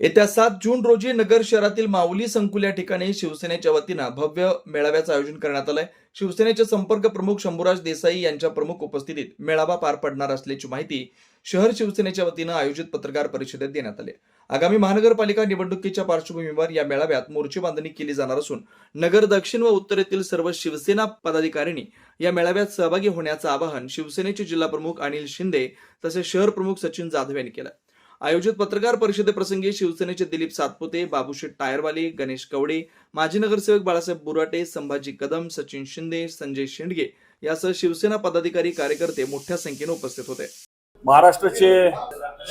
येत्या सात जून रोजी नगर शहरातील माऊली संकुल या ठिकाणी शिवसेनेच्या वतीनं भव्य मेळाव्याचं आयोजन करण्यात आलंय. शिवसेनेचे संपर्क प्रमुख शंभूराज देसाई यांच्या प्रमुख उपस्थितीत मेळावा पार पडणार असल्याची माहिती शहर शिवसेनेच्या वतीनं आयोजित पत्रकार परिषदेत देण्यात आली. आगामी महानगरपालिका निवडणुकीच्या पार्श्वभूमीवर या मेळाव्यात मोर्चे बांधणी केली जाणार असून नगर दक्षिण व उत्तरेतील सर्व शिवसेना पदाधिकाऱ्यांनी या मेळाव्यात सहभागी होण्याचं आवाहन शिवसेनेचे जिल्हाप्रमुख अनिल शिंदे तसेच शहर प्रमुख सचिन जाधव यांनी केलं. आयोजित पत्रकार परिषदेप्रसंगी शिवसेनेचे दिलीप सातपुते बाबूशेठ टायरवाले गणेश कवडे माजी नगरसेवक बाळासाहेब बुराटे संभाजी कदम सचिन शिंदे संजय शेंडगे यासह शिवसेना पदाधिकारी कार्यकर्ते मोठ्या संख्येने उपस्थित होते. महाराष्ट्राचे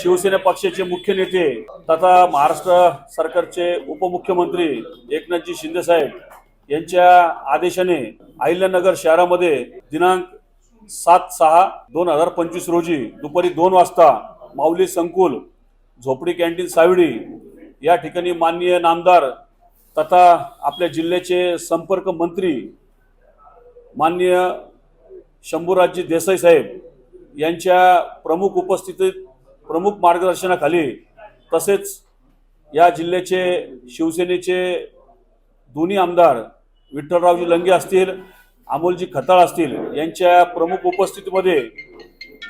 शिवसेना पक्षाचे मुख्य नेते तथा महाराष्ट्र सरकारचे उपमुख्यमंत्री एकनाथजी शिंदे साहेब यांच्या आदेशाने अहिल्यानगर शहरामध्ये दिनांक सात सहा दोन हजार पंचवीस रोजी दुपारी दोन वाजता माऊली संकुल झोपडी कॅन्टीन सावडी या ठिकाणी माननीय नामदार तथा आपल्या जिल्ह्याचे संपर्क मंत्री माननीय शंभूराजजी देसाई साहेब यांच्या प्रमुख उपस्थितीत प्रमुख मार्गदर्शनाखाली तसेच या जिल्ह्याचे शिवसेनेचे दोन्ही आमदार विठ्ठलरावजी लंगे असतील अमोलजी खताळ असतील यांच्या प्रमुख उपस्थितीमध्ये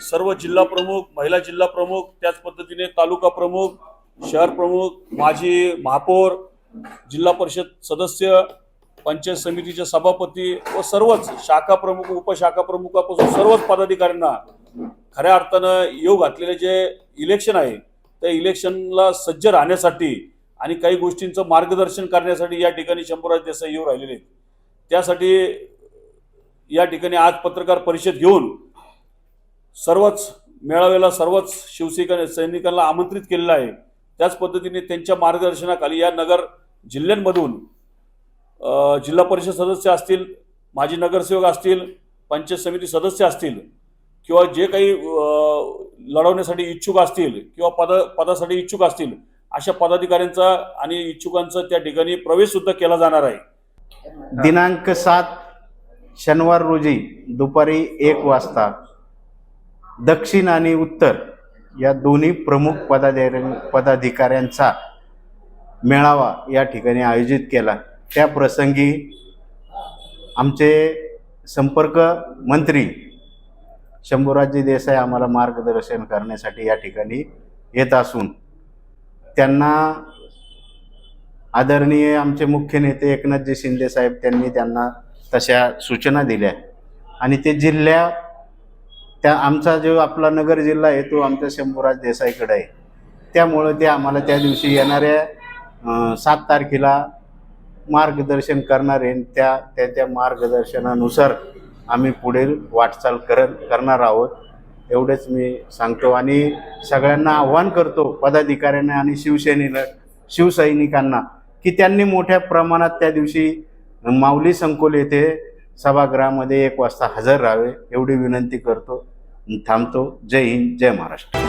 सर्व जिल्हा प्रमुख महिला जिल्हा प्रमुख त्याच पद्धतीने तालुका प्रमुख शहर प्रमुख माजी महापौर जिल्हा परिषद सदस्य पंचायत समितीचे सभापती व सर्वच शाखा प्रमुख उपशाखा प्रमुखापासून सर्वच पदाधिकाऱ्यांना खऱ्या अर्थानं येऊ घातलेले जे इलेक्शन आहे त्या इलेक्शनला सज्ज राहण्यासाठी आणि काही गोष्टींचं मार्गदर्शन करण्यासाठी या ठिकाणी शंभूराज देसाई येऊ राहिलेले आहेत. त्यासाठी या ठिकाणी आज पत्रकार परिषद घेऊन सर्वच मेळाव्याला सर्वच शिवसैनिकां सैनिकांना आमंत्रित केलेलं आहे. त्याच पद्धतीने त्यांच्या मार्गदर्शनाखाली या नगर जिल्ह्यांमधून जिल्हा परिषद सदस्य असतील माजी नगरसेवक असतील पंचायत समिती सदस्य असतील किंवा जे काही लढवण्यासाठी इच्छुक असतील किंवा पद पदासाठी इच्छुक असतील अशा पदाधिकाऱ्यांचा आणि इच्छुकांचा त्या ठिकाणी प्रवेश सुद्धा केला जाणार आहे. दिनांक सात शनिवार रोजी दुपारी एक वाजता दक्षिण आणि उत्तर या दोन्ही प्रमुख पदाधिकारी पदाधिकाऱ्यांचा मेळावा या ठिकाणी आयोजित केला. त्या प्रसंगी आमचे संपर्क मंत्री शंभूराजी देसाई आम्हाला मार्गदर्शन करण्यासाठी या ठिकाणी येत असून त्यांना आदरणीय आमचे मुख्य नेते एकनाथजी शिंदे साहेब त्यांनी त्यांना तशा सूचना दिल्या. आणि ते जिल्ह्या त्या आमचा जो आपला नगर जिल्हा आहे तो आमच्या शंभूराज देसाईकडे आहे. त्यामुळं ते आम्हाला त्या दिवशी येणाऱ्या सात तारखेला मार्गदर्शन करणार आहे. त्या त्याच्या मार्गदर्शनानुसार आम्ही पुढील वाटचाल कर करणार आहोत. एवढेच मी सांगतो. आणि सगळ्यांना आव्हान करतो पदाधिकाऱ्यांना आणि शिवसेनेला शिवसैनिकांना की त्यांनी मोठ्या प्रमाणात त्या दिवशी माऊली संकुल येथे सभागृहामध्ये एक वाजता हजर राहावे एवढी विनंती करतो थांबतो. जय हिंद जय महाराष्ट्र.